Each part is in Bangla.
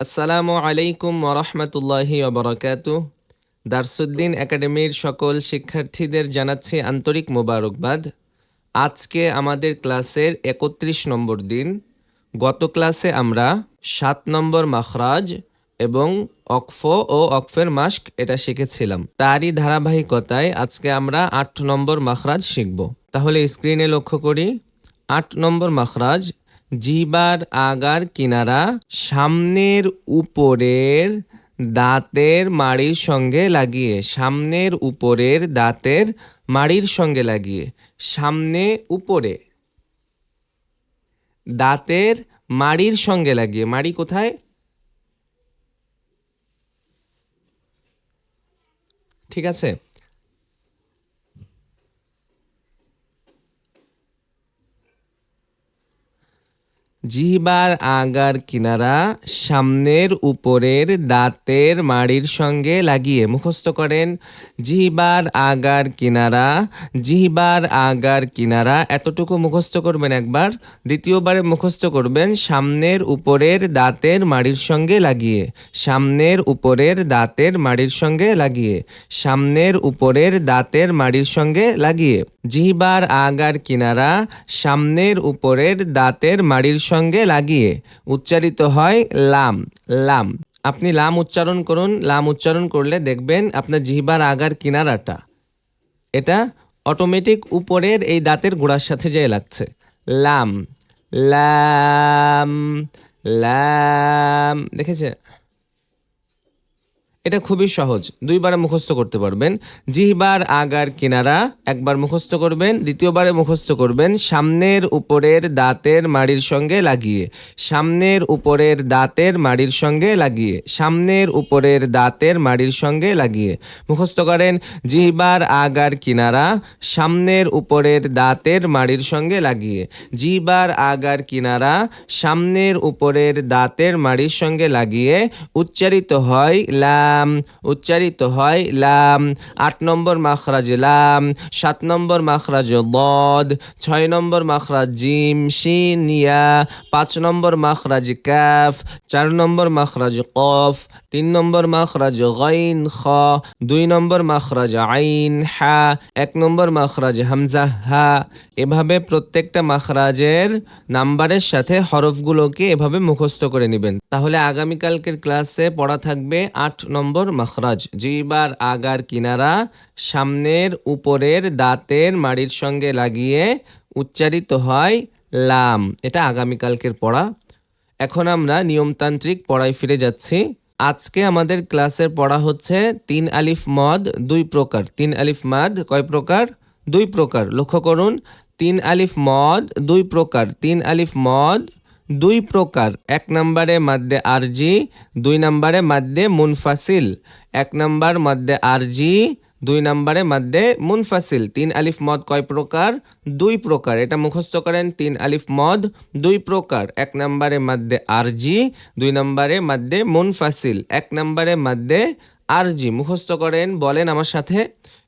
আসসালামু আলাইকুম ওরহমতুল্লাহি ওবরাকাতু দারসুদ্দিন একাডেমির সকল শিক্ষার্থীদের জানাচ্ছি আন্তরিক মোবারকবাদ। আজকে আমাদের ক্লাসের একত্রিশ নম্বর দিন। গত ক্লাসে আমরা সাত নম্বর মাখরাজ এবং অকফ ও অকফের মাস্ক এটা শিখেছিলাম। তারই ধারাবাহিকতায় আজকে আমরা আট নম্বর মাখরাজ শিখব। তাহলে স্ক্রিনে লক্ষ্য করি, আট নম্বর মাখরাজ জিবার আগার কিনারা সামনের উপরের দাঁতের মাড়ির সঙ্গে লাগিয়ে, সামনের উপরের দাঁতের মাড়ির সঙ্গে লাগিয়ে, সামনে উপরে দাঁতের মাড়ির সঙ্গে লাগিয়ে, মাড়ি কোথায়? ঠিক আছে? জিহবার আগার কিনারা সামনের উপরের দাঁতের মাড়ির সঙ্গে লাগিয়ে মুখস্থ করেন। জিহবার আগার কিনারা জিহবার আগার কিনারা এতটুকু মুখস্থ করবেন একবার। দ্বিতীয়বারে মুখস্থ করবেন সামনের উপরের দাঁতের মাড়ির সঙ্গে লাগিয়ে। সামনের উপরের দাঁতের মাড়ির সঙ্গে লাগিয়ে। সামনের উপরের দাঁতের মাড়ির সঙ্গে লাগিয়ে। জিহবার আগার কিনারা সামনের উপরের দাঁতের মাড়ির সঙ্গে লাগিয়ে উচ্চারিত হয় লাম লাম। আপনি লাম উচ্চারণ করুন, লাম উচ্চারণ করলে দেখবেন আপনার জিহবার আগার কিনারাটা, এটা অটোমেটিক উপরের এই দাঁতের গোড়ার সাথে যেয়ে লাগছে। লাম লাম লাম দেখেছে এটা খুবই সহজ। দুইবারে মুখস্থ করতে পারবেন। জিহবার আগার কিনারা একবার মুখস্থ করবেন, দ্বিতীয়বারে মুখস্থ করবেন সামনের উপরের দাঁতের মাড়ির সঙ্গে লাগিয়ে। সামনের উপরের দাঁতের মাড়ির সঙ্গে লাগিয়ে। সামনের উপরের দাঁতের মাড়ির সঙ্গে লাগিয়ে। মুখস্থ করেন, জিহবার আগার কিনারা সামনের উপরের দাঁতের মাড়ির সঙ্গে লাগিয়ে। জিহবার আগার কিনারা সামনের উপরের দাঁতের মাড়ির সঙ্গে লাগিয়ে উচ্চারিত হয় লাম, উচ্চারিত হয় লাম। আট নম্বর মাখরাজ লাম, সাত নম্বর মাখরাজ বদ ছয় নম্বর মাখরাজ জিম, শিন, ইয়া, পাঁচ নম্বর মাখরাজ কাফ, চার নম্বর মাখরাজ কফ, তিন নম্বর মাখরাজ গাইন, খ, দুই নম্বর মাখরাজ আইন, হা, এক নম্বর মাখরাজ হামজা, হা। এভাবে প্রত্যেকটা মাখরাজের নাম্বারের সাথে হরফগুলোকে এভাবে মুখস্থ করে নেবেন। তাহলে আগামীকালকের ক্লাসে পড়া থাকবে আট নম্বর মাখরাজ। জিবার আগার কিনারা সামনের উপরের দাঁতের মাড়ির সঙ্গে লাগিয়ে উচ্চারিত হয় লাম। এটা আগামীকালকের পড়া। এখন আমরা নিয়মতান্ত্রিক পড়ায় ফিরে যাচ্ছি। আজকে আমাদের ক্লাসের পড়া হচ্ছে তিন আলিফ মদ, দুই প্রকার। তিন আলিফ মাদ, কয় প্রকার? দুই প্রকার। লক্ষ্য করুন, তিন আলিফ মদ, দুই প্রকার। তিন আলিফ মদ দুই প্রকার। এক নম্বরে মাদ্দে আরজি, দুই নম্বরে মাদ্দে মুনফাসিল। এক নম্বর মাদ্দে আরজি, দুই নম্বরে মাদ্দে মুনফাসিল। তিন আলিফ মদ কয় প্রকার? দুই প্রকার। এটা মুখস্থ করেন তিন আলিফ মদ, দুই প্রকার। এক নম্বরে মাদ্দে আরজি, দুই নম্বরে মাদ্দে মুনফাসিল। এক নম্বরে মাদ্দে আরজি মুখস্থ করেন, বলেন আমার সাথে,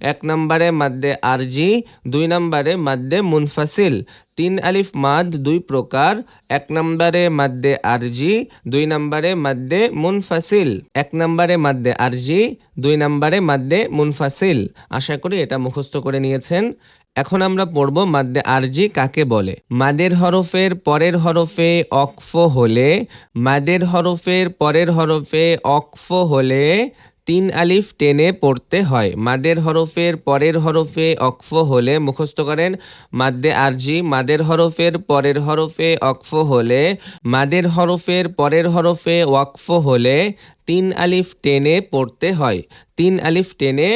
এক নম্বরে মাদ্দে আরজি, দুই নম্বরে মাদ্দে মুনফাসিল, তিন আলিফ মাদ, দুই প্রকার, এক নম্বরে মাদ্দে আরজি, দুই নম্বরে মাদ্দে মুনফাসিল, এক নম্বরে মাদ্দে আরজি, দুই নম্বরে মাদ্দে মুনফাসিল। আশা করি এটা মুখস্থ করে নিয়েছেন। এখন আমরা পড়ব মাদ্দে আরজি কাকে বলে। মাদের হরফের পরের হরফে অকফ হলে, মাদের হরফের পরের হরফে অকফ হলে তিন আলিফ টেনে পড়তে হয়। মাদের হরফের পরের হরফে অক্ফ হলে মুখস্থ করেন মাদ্দে আরজি, মাদের হরফের পরের হরফে অক্ফ হলে, মাদের হরফের পরের হরফে ওয়াকফ হলে তিন আলিফ টেনে পড়তে হয়। তিন আলিফ টেনে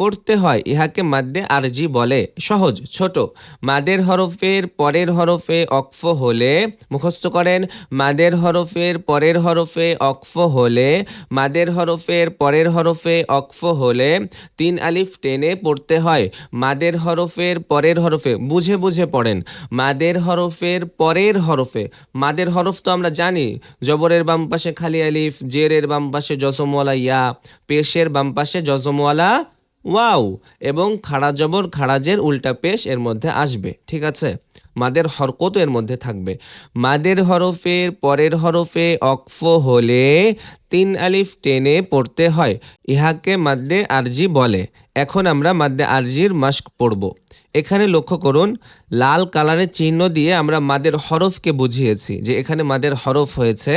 পড়তে হয়, ইহাকে মাদ্দে আরজি বলে। সহজ, ছোট। মাদের হরফের পরের হরফে অকফ হলে মুখস্থ করেন, মাদের হরফের পরের হরফে অকফ হলে, মাদের হরফের পরের হরফে অকফ হলে তিন আলিফ টেনে পড়তে হয়। মাদের হরফের পরের হরফে বুঝে বুঝে পড়েন। মাদের হরফের পরের হরফে, মাদের হরফ তো আমরা জানি, জবরের বাম পাশে খালি আলিফ, জেরের বাম পাশে জসমওয়ালা ইয়া, পেশের বাম পাশে জসমওয়ালা ওয়াও, এবং খাড়া জবর খাড়াজের উল্টা পেশ এর মধ্যে আসবে, ঠিক আছে? মাদের হরকত এর মধ্যে থাকবে। মাদের হরফের পরের হরফে অক্ফ হলে তিন আলিফ টেনে পড়তে হয়। ইহাকে মাদ্দে আরজি বলে। এখন আমরা মাদ্দে আরজির মাস্ক পড়ব। এখানে লক্ষ্য করুন, লাল কালারের চিহ্ন দিয়ে আমরা মাদের হরফকে বুঝিয়েছি যে এখানে মাদের হরফ হয়েছে।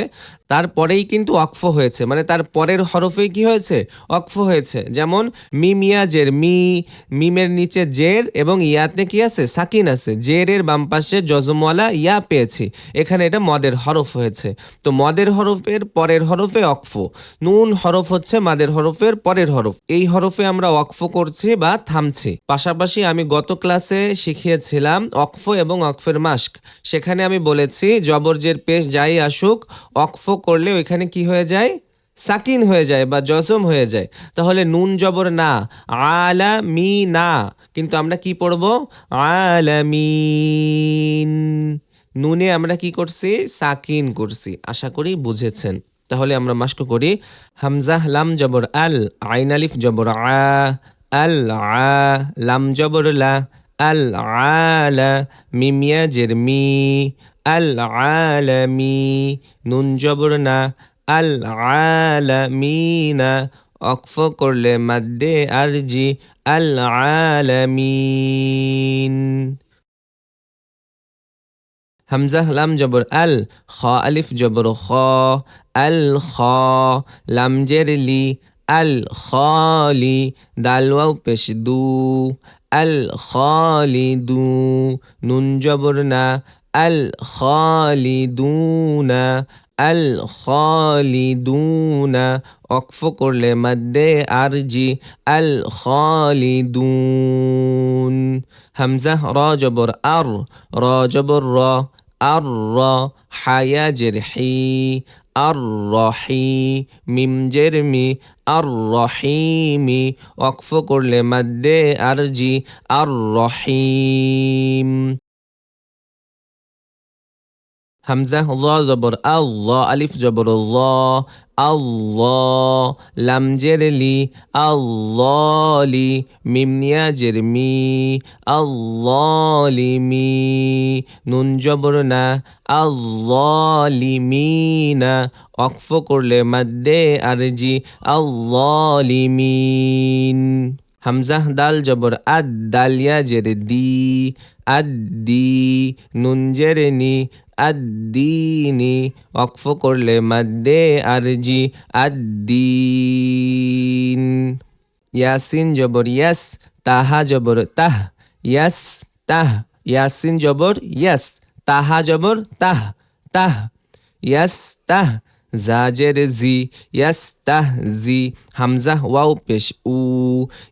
তারপরেই কিন্তু অক্ফ হয়েছে। মানে তার পরের হরফে কি হয়েছে? অক্ফ হয়েছে। যেমন মিমিয়া জের মি, মিমের নিচে জের এবং ইয়াতে কি আছে? সাকিন আছে। জেরের বাম পাশে জজমওয়ালা ইয়া পেয়েছি। এখানে এটা মদের হরফ হয়েছে। তো মদের হরফের পরের হরফে অক্ফ নুন হরফ হচ্ছে মাদের হরফের পরের হরফ। এই হরফে আমরা অক্ফ করছি বা থামছি। পাশাপাশি আমি গত ক্লাসে শিখিয়েছিলাম অক্ফ এবং অক্ফের মাস্ক। সেখানে আমি বলেছি, জবরজের পেশ যাই আসুক অক্ফ করলে ওইখানে কি হয়ে যায়? সাকিন হয়ে যায় বা জজম হয়ে যায়। তাহলে নুন জবর না আলা মি না কিন্তু আমরা কি পড়ব? আলামিন। নুনে আমরা কি করছি? সাকিন করছি। আশা করি বুঝেছেন। তাহলে আমরা মাস্ক করি। হামজা, লাম, জবর, আল, আইন, আলিফ, জবর, আ, আল, আ, লাম, জবর, লা, আল আলা মিমিয়া জের, মি, আল আলামি নুন, জবর, না, আল আলামিনা অক্ফ করলে মাদ্দে আরজি আল আলামিন হামজা, লাম, জবর, আল, খ, আলিফ, জবর, খ, আল, খ, লাম, জের, লি, আল খালি দাল, ওয়াও, পেশ, দু, আল খালিদু নুন, জবর, না, আল দু আল খালিদুনা অক্ফ করলে মাদ্দে আরজি আল খালিদুন হামজা র জবর আর র জবর র আর র হায়া জের হি আর রহি মিম জের মি আর হামজা, ল জবর, আল্লাহ, আলিফ জবর, ল, আল্লাহ, লাম জের, লি আল্লালি মিম নিয়া জের, মি আল্লালিমি নুন জবর না আল্লালিমিনা অক্ফ করলে মাদ্দে আরজি আল্লালিমিন হামজা, দাল জবর, আদ দালিয়া জের, দি আদ্দি নুন জের, নি আদ্দিনি অক্ফ করলে মাদ্দে আরজি, আদ্দিন, ইয়াসিন জবর ইয়াস, তাহা জবর তাহ, ইয়াস, তাহ, ইয়াসিন জবর ইয়াস, তাহা জবর তাহ তাহ, ইয়াস, তাহ জাজের জি ইয়াস্তাহ জি হামজা ওয়াও পেশ উ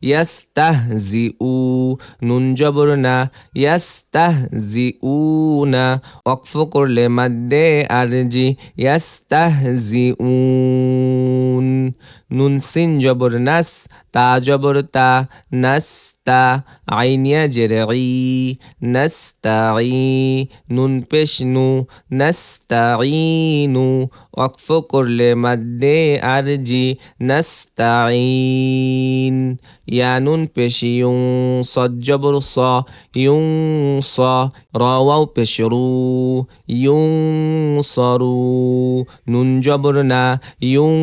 ইয়াস্তাহ জি উ নুন জবর না ইয়াস্তাহ জি উ না অক্ফ করলে মাদ্দে আর জি ইয়াস্তাহ জি উন নুন সিন জবর নাস, তা জবর তা নাস, তা আইনিয়া জেরে ই নাস্তা নুন পেশ নু নাস, তা নু ওয়াকফ করলে মাদ্দে আরজি নাস্তাইন ইয়ানুন পেশ ইউং সজ্জবর স, ইউং স রওয়াও পেশ রু ইউং সরু নুন জবর না, ইউং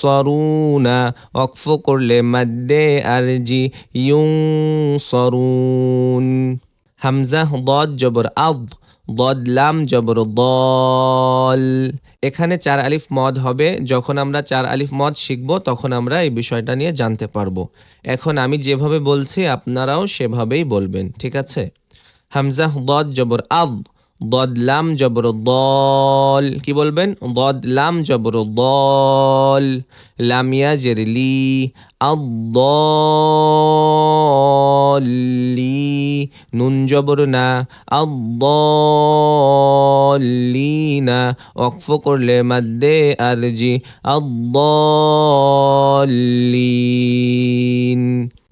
সরুনা অক্ফ করলে মাদ্দে আরজি, ইউং সরুন। হামজা দদ জবর আদ দদ লাম জবর দল। এখানে চার আলিফ মদ হবে। যখন আমরা চার আলিফ মদ শিখব, তখন আমরা এই বিষয়টা নিয়ে জানতে পারব। এখন আমি যেভাবে বলছি, আপনারাও সেভাবেই বলবেন, ঠিক আছে? হামজাহ দদ জবর আব দদ লাম জবর দল। কি বলবেন? দদ লাম জবর দল। লামিয়া জেরলি আদ্দলি নুন জবর না আদ্দলিনা অক্ফ করলে মাদ্দে আরজি আদ্দলিন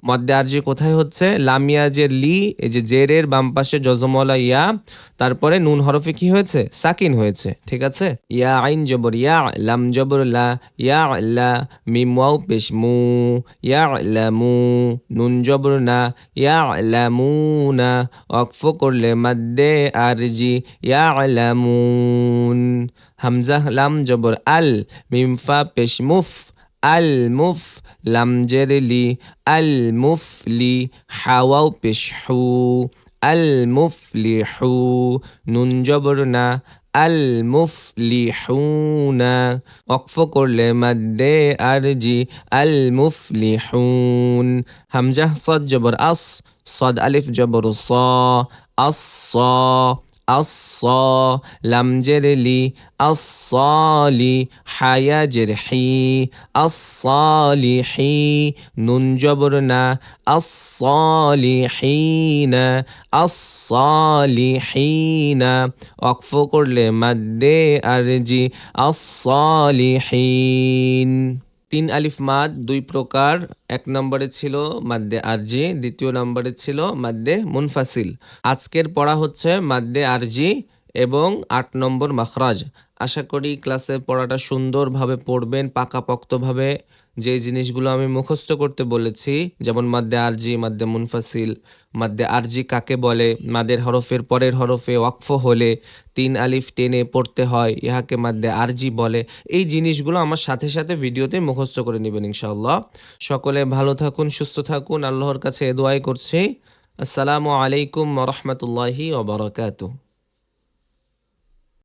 মধ্যে আরজি কোথায় হচ্ছে? লামিয়া যে লি, এই যে জেরের বাম পাশে জজমলা ইয়া, তারপরে নুন হরফে কি হয়েছে? সাকিন হয়েছে, ঠিক আছে? ইয়া আইন জবর, ইয়া লাম জবর, লা, ইয়া লা, মিম ওয়াও পেশ মু, ইয়া লামু নুন জবর না, ইয়া লামুনা অকফ করলে মাদ্দে আরজি ইয়া লামুন হামজা লাম জবর, আল, মিম ফা পেশ মুফ আল মুফ লাম জেরেলি আল মুফলি হাওয়াও পেশ হু আল মুফলিহু নুন জবর না আল মুফলিহুনা ওয়াকফ করলে মাদ্দে আরজি আল মুফলিহুন হামজা সদ الص لم جرلي الصالي حيا جرحي الصالحي نون جبرنا الصالحين الصالحين أقف كل مد أرجي الصالحين তিন আলিফ মাদ, দুই প্রকার, এক নম্বরে ছিল মাদ্দে আরজি, দ্বিতীয় নম্বরে ছিল মাদ্দে মুনফাসিল। আজকের পড়া হচ্ছে মাদ্দে আরজি এবং আট নম্বর মাখরাজ। আশা করি ক্লাসের পড়াটা সুন্দরভাবে পড়বেন, পাকাপোক্তভাবে যে জিনিসগুলো আমি মুখস্থ করতে বলেছি, যেমন মাদ্দে আরজি মাদ্দে মুনফাসিল মাদ্দে আরজি কাকে বলে, মাদের হরফের পরের হরফে ওয়াকফ হলে তিন আলিফ টেনে পড়তে হয়, ইহাকে মাদ্দে আরজি বলে। এই জিনিসগুলো আমার সাথে সাথে ভিডিওতে মুখস্থ করে নেবেন ইনশাআল্লাহ। সকলে ভালো থাকুন, সুস্থ থাকুন, আল্লাহর কাছে দোয়াই করছি। আসসালামু আলাইকুম রহমতুল্লাহি ওবরাকাতুহ